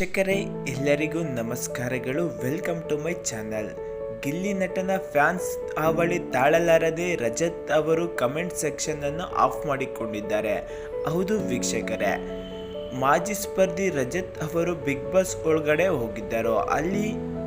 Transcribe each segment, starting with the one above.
ವೀಕ್ಷಕರೇ, ಎಲ್ಲರಿಗೂ ನಮಸ್ಕಾರಗಳು. Welcome to my channel Gilli ನಟನ ಫ್ಯಾನ್ಸ್ ಹಾವಳಿ ತಾಳಲಾರದೆ ರಜತ್ ಅವರು ಕಮೆಂಟ್ ಸೆಕ್ಷನ್ ಅನ್ನು ಆಫ್ ಮಾಡಿಕೊಂಡಿದ್ದಾರೆ. ಹೌದು ವೀಕ್ಷಕರೇ, ಮಾಜಿ ಸ್ಪರ್ಧಿ ರಜತ್ ಅವರು ಬಿಗ್ ಬಾಸ್ ಒಳಗಡೆ ಹೋಗಿದ್ದರು. ಅಲ್ಲಿ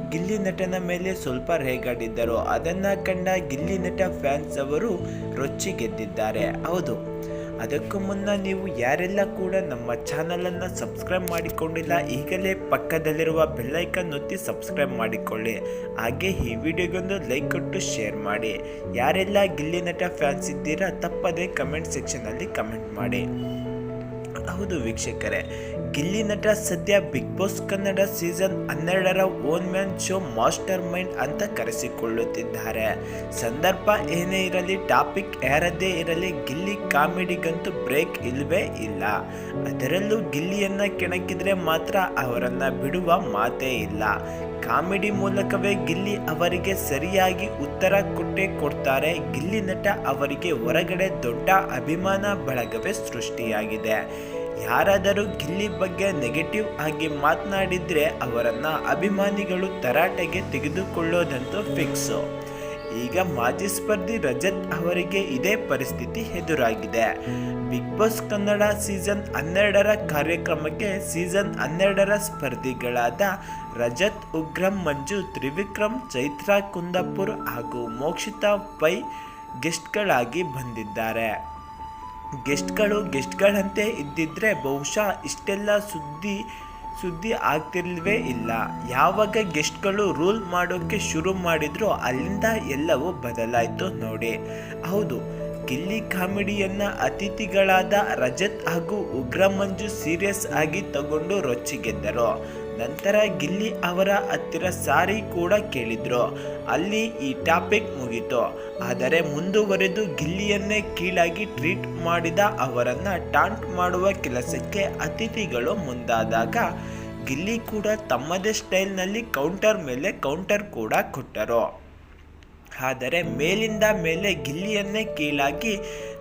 ಗಿಲ್ಲಿ ನಟನ ಮೇಲೆ ಸ್ವಲ್ಪ ರೇಗಾಡಿದ್ದರು. ಅದನ್ನ ಕಂಡ ಗಿಲ್ಲಿ ನಟ ಫ್ಯಾನ್ಸ್ ಅವರು ರೊಚ್ಚಿಗೆದ್ದಿದ್ದಾರೆ. ಹೌದು ಅದಕ್ಕೂ ಮುನ್ನ ನೀವು ಯಾರೆಲ್ಲ ಕೂಡ ನಮ್ಮ ಚಾನಲನ್ನು ಸಬ್ಸ್ಕ್ರೈಬ್ ಮಾಡಿಕೊಂಡಿಲ್ಲ, ಈಗಲೇ ಪಕ್ಕದಲ್ಲಿರುವ ಬೆಲ್ಲೈಕನ್ ಒತ್ತಿ ಸಬ್ಸ್ಕ್ರೈಬ್ ಮಾಡಿಕೊಳ್ಳಿ. ಹಾಗೆ ಈ ವಿಡಿಯೋಗೊಂದು ಲೈಕ್ ಕೊಟ್ಟು ಶೇರ್ ಮಾಡಿ. ಯಾರೆಲ್ಲ ಗಿಲ್ಲಿ ನಟ ಫ್ಯಾನ್ಸ್ ಇದ್ದೀರಾ, ತಪ್ಪದೇ ಕಮೆಂಟ್ ಸೆಕ್ಷನಲ್ಲಿ ಕಮೆಂಟ್ ಮಾಡಿ. ಹೌದು ವೀಕ್ಷಕರೇ. ಗಿಲ್ಲಿ ನಟ ಸದ್ಯ ಬಿಗ್ ಬಾಸ್ ಕನ್ನಡ ಸೀಸನ್ ಹನ್ನೆರಡರ one man show mastermind ಅಂತ ಕರೆಸಿಕೊಳ್ಳುತ್ತಿದ್ದಾರೆ. ಸಂದರ್ಭ ಏನೇ ಇರಲಿ, ಟಾಪಿಕ್ ಯಾರದ್ದೇ ಇರಲಿ, ಗಿಲ್ಲಿ ಕಾಮಿಡಿಗಂತೂ ಬ್ರೇಕ್ ಇಲ್ಲವೇ ಇಲ್ಲ. ಅದರಲ್ಲೂ ಗಿಲ್ಲಿಯನ್ನ ಕೆಣಕಿದ್ರೆ ಮಾತ್ರ ಅವರನ್ನ ಬಿಡುವ ಮಾತೇ ಇಲ್ಲ. ಕಾಮಿಡಿ ಮೂಲಕವೇ ಗಿಲ್ಲಿ ಅವರಿಗೆ ಸರಿಯಾಗಿ ಉತ್ತರ ಕೊಟ್ಟೇ ಕೊಡ್ತಾರೆ. ಗಿಲ್ಲಿ ನಟ ಅವರಿಗೆ ಹೊರಗಡೆ ದೊಡ್ಡ ಅಭಿಮಾನ ಬಳಗವೇ ಸೃಷ್ಟಿಯಾಗಿದೆ. ಯಾರಾದರೂ ಗಿಲ್ಲಿ ಬಗ್ಗೆ ನೆಗೆಟಿವ್ ಆಗಿ ಮಾತನಾಡಿದ್ರೆ ಅವರನ್ನ ಅಭಿಮಾನಿಗಳು ತರಾಟೆಗೆ ತೆಗೆದುಕೊಳ್ಳೋದಂತೂ ಫಿಕ್ಸು ಈಗ ಮಾಜಿ ಸ್ಪರ್ಧಿ ರಜತ್ ಅವರಿಗೆ ಇದೇ ಪರಿಸ್ಥಿತಿ ಎದುರಾಗಿದೆ. ಬಿಗ್ ಬಾಸ್ ಕನ್ನಡ ಸೀಸನ್ ಹನ್ನೆರಡರ ಕಾರ್ಯಕ್ರಮಕ್ಕೆ ಸೀಸನ್ ಹನ್ನೆರಡರ ಸ್ಪರ್ಧಿಗಳಾದ ರಜತ್, ಉಗ್ರಂ, ಮಂಜು, ತ್ರಿವಿಕ್ರಮ್, ಚೈತ್ರಾ, ಕುಂದಾಪುರ್ ಹಾಗೂ ಮೋಕ್ಷಿತಾ ಪೈ ಗೆಸ್ಟ್ಗಳಾಗಿ ಬಂದಿದ್ದಾರೆ. ಗೆಸ್ಟ್ಗಳು ಗೆಸ್ಟ್ಗಳಂತೆ ಇದ್ದಿದ್ರೆ ಬಹುಶಃ ಇಷ್ಟೆಲ್ಲ ಸುದ್ದಿ ಸುದ್ದಿ ಆಗ್ತಿರ್ಲವೇ ಇಲ್ಲ. ಯಾವಾಗ ಗೆಸ್ಟ್ಗಳು ರೂಲ್ ಮಾಡೋಕ್ಕೆ ಶುರು ಮಾಡಿದ್ರು ಅಲ್ಲಿಂದ ಎಲ್ಲವೂ ಬದಲಾಯಿತು ನೋಡಿ. ಹೌದು, ಗಿಲ್ಲಿ ಕಾಮಿಡಿಯನ್ನ ಅತಿಥಿಗಳಾದ ರಜತ್ ಹಾಗೂ ಉಗ್ರಮಂಜು ಸೀರಿಯಸ್ ಆಗಿ ತಗೊಂಡು ರೊಚ್ಚಿಗೆದ್ದರು. ನಂತರ ಗಿಲ್ಲಿ ಅವರ ಹತ್ತಿರ ಸಾರಿ ಕೂಡ ಕೇಳಿದ್ರು. ಅಲ್ಲಿ ಈ ಟಾಪಿಕ್ ಮುಗೀತು. ಆದರೆ ಮುಂದುವರೆದು ಗಿಲ್ಲಿಯನ್ನೇ ಕೀಳಾಗಿ ಟ್ರೀಟ್ ಮಾಡಿದ ಅವರನ್ನ ಟಾಂಟ್ ಮಾಡುವ ಕೆಲಸಕ್ಕೆ ಅತಿಥಿಗಳು ಮುಂದಾದಾಗ ಗಿಲ್ಲಿ ಕೂಡ ತಮ್ಮದೇ ಸ್ಟೈಲ್ನಲ್ಲಿ ಕೌಂಟರ್ ಮೇಲೆ ಕೌಂಟರ್ ಕೂಡ ಕೊಟ್ಟರು. ಆದರೆ ಮೇಲಿಂದ ಮೇಲೆ ಗಿಲ್ಲಿಯನ್ನೇ ಕೀಳಾಗಿ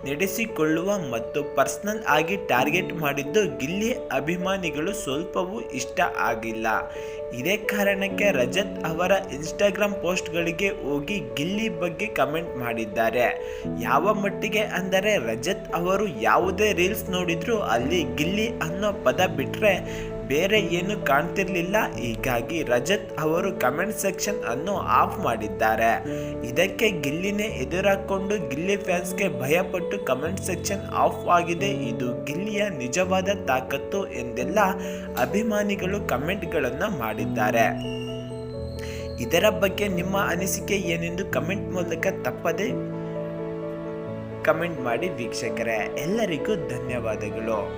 ನಡೆಸಿಕೊಳ್ಳುವ ಮತ್ತು ಪರ್ಸನಲ್ ಆಗಿ ಟಾರ್ಗೆಟ್ ಮಾಡಿದ್ದು ಗಿಲ್ಲಿ ಅಭಿಮಾನಿಗಳು ಸ್ವಲ್ಪವೂ ಇಷ್ಟ ಆಗಿಲ್ಲ. ಇದೇ ಕಾರಣಕ್ಕೆ ರಜತ್ ಅವರ ಇನ್ಸ್ಟಾಗ್ರಾಮ್ ಪೋಸ್ಟ್ಗಳಿಗೆ ಹೋಗಿ ಗಿಲ್ಲಿ ಬಗ್ಗೆ ಕಮೆಂಟ್ ಮಾಡಿದ್ದಾರೆ. ಯಾವ ಮಟ್ಟಿಗೆ ಅಂದರೆ ರಜತ್ ಅವರು ಯಾವುದೇ ರೀಲ್ಸ್ ನೋಡಿದರೂ ಅಲ್ಲಿ ಗಿಲ್ಲಿ ಅನ್ನೋ ಪದ ಬಿಟ್ಟರೆ ಬೇರೆ ಏನು ಕಾಣ್ತಿರ್ಲಿಲ್ಲ. ಹೀಗಾಗಿ ರಜತ್ ಅವರು ಕಮೆಂಟ್ ಸೆಕ್ಷನ್ ಅನ್ನು ಆಫ್ ಮಾಡಿದ್ದಾರೆ. ಇದಕ್ಕೆ ಗಿಲ್ಲಿನೇ ಎದುರಾಕೊಂಡು ಗಿಲ್ಲಿ ಫ್ಯಾನ್ಸ್ಗೆ ಭಯಪಟ್ಟು ಕಮೆಂಟ್ ಸೆಕ್ಷನ್ ಆಫ್ ಆಗಿದೆ. ಇದು ಗಿಲ್ಲಿಯ ನಿಜವಾದ ತಾಕತ್ತು ಎಂದೆಲ್ಲ ಅಭಿಮಾನಿಗಳು ಕಮೆಂಟ್ಗಳನ್ನು ಮಾಡಿದ್ದಾರೆ. ಇದರ ಬಗ್ಗೆ ನಿಮ್ಮ ಅನಿಸಿಕೆ ಏನೆಂದು ಕಮೆಂಟ್ ಮೂಲಕ ತಪ್ಪದೆ ಕಮೆಂಟ್ ಮಾಡಿ ವೀಕ್ಷಕರೇ. ಎಲ್ಲರಿಗೂ ಧನ್ಯವಾದಗಳು.